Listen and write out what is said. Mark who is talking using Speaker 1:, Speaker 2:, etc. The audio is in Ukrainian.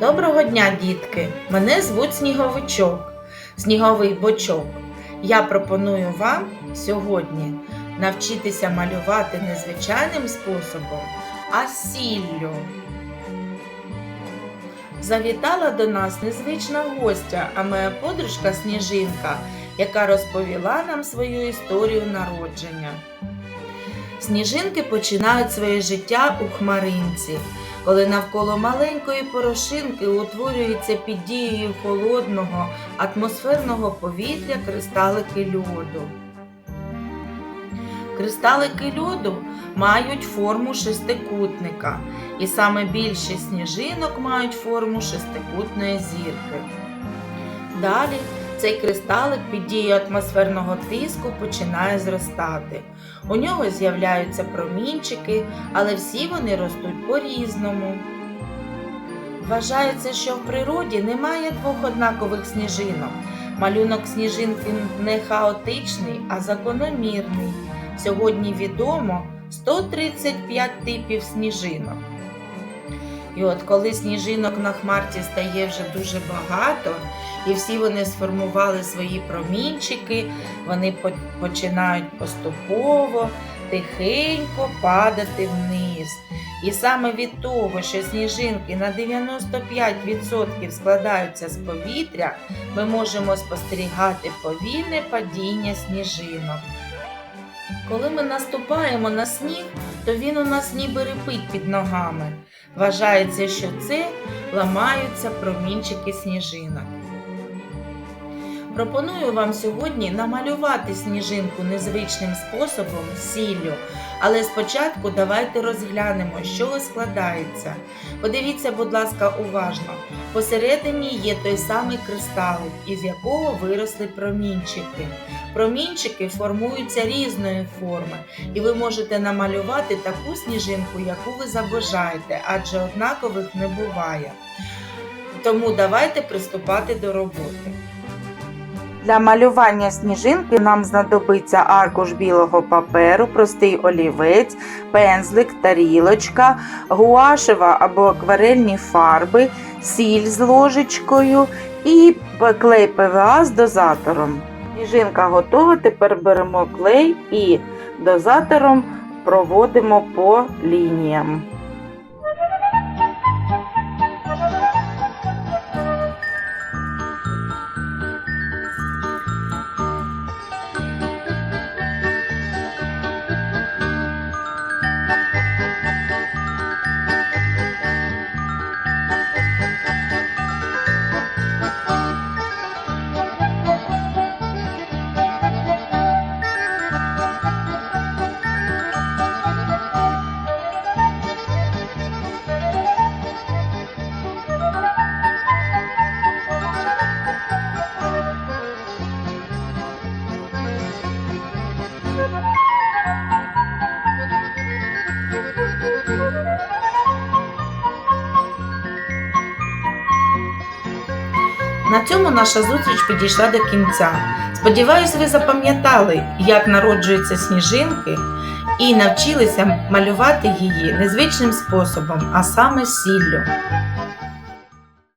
Speaker 1: Доброго дня, дітки! Мене звуть Сніговичок, Сніговий бочок. Я пропоную вам сьогодні навчитися малювати не звичайним способом, а сіллю. Завітала до нас незвична гостя, а моя подружка Сніжинка, яка розповіла нам свою історію народження. Сніжинки починають своє життя у хмаринці, коли навколо маленької порошинки утворюються під дією холодного атмосферного повітря кристалики льоду. Кристалики льоду мають форму шестикутника, і саме більшість сніжинок мають форму шестикутної зірки. Далі цей кристалик під дією атмосферного тиску починає зростати. У нього з'являються промінчики, але всі вони ростуть по-різному. Вважається, що в природі немає двох однакових сніжинок. Малюнок сніжинки не хаотичний, а закономірний. Сьогодні відомо 135 типів сніжинок. І от коли сніжинок на хмарці стає вже дуже багато, і всі вони сформували свої промінчики, вони починають поступово, тихенько падати вниз. І саме від того, що сніжинки на 95% складаються з повітря, ми можемо спостерігати повільне падіння сніжинок. Коли ми наступаємо на сніг, то він у нас ніби репить під ногами. Вважається, що це ламаються промінчики сніжинок. Пропоную вам сьогодні намалювати сніжинку незвичним способом сіллю, але спочатку давайте розглянемо, чого складається. Подивіться, будь ласка, уважно. Посередині є той самий кристалик, із якого виросли промінчики. Промінчики формуються різної форми, і ви можете намалювати таку сніжинку, яку ви забажаєте, адже однакових не буває. Тому давайте приступати до роботи. Для малювання сніжинки нам знадобиться аркуш білого паперу, простий олівець, пензлик, тарілочка, гуашева або акварельні фарби, сіль з ложечкою і клей ПВА з дозатором. Сніжинка готова, тепер беремо клей і дозатором проводимо по лініям. На цьому наша зустріч підійшла до кінця. Сподіваюсь, ви запам'ятали, як народжуються сніжинки, і навчилися малювати її незвичним способом, а саме сіллю.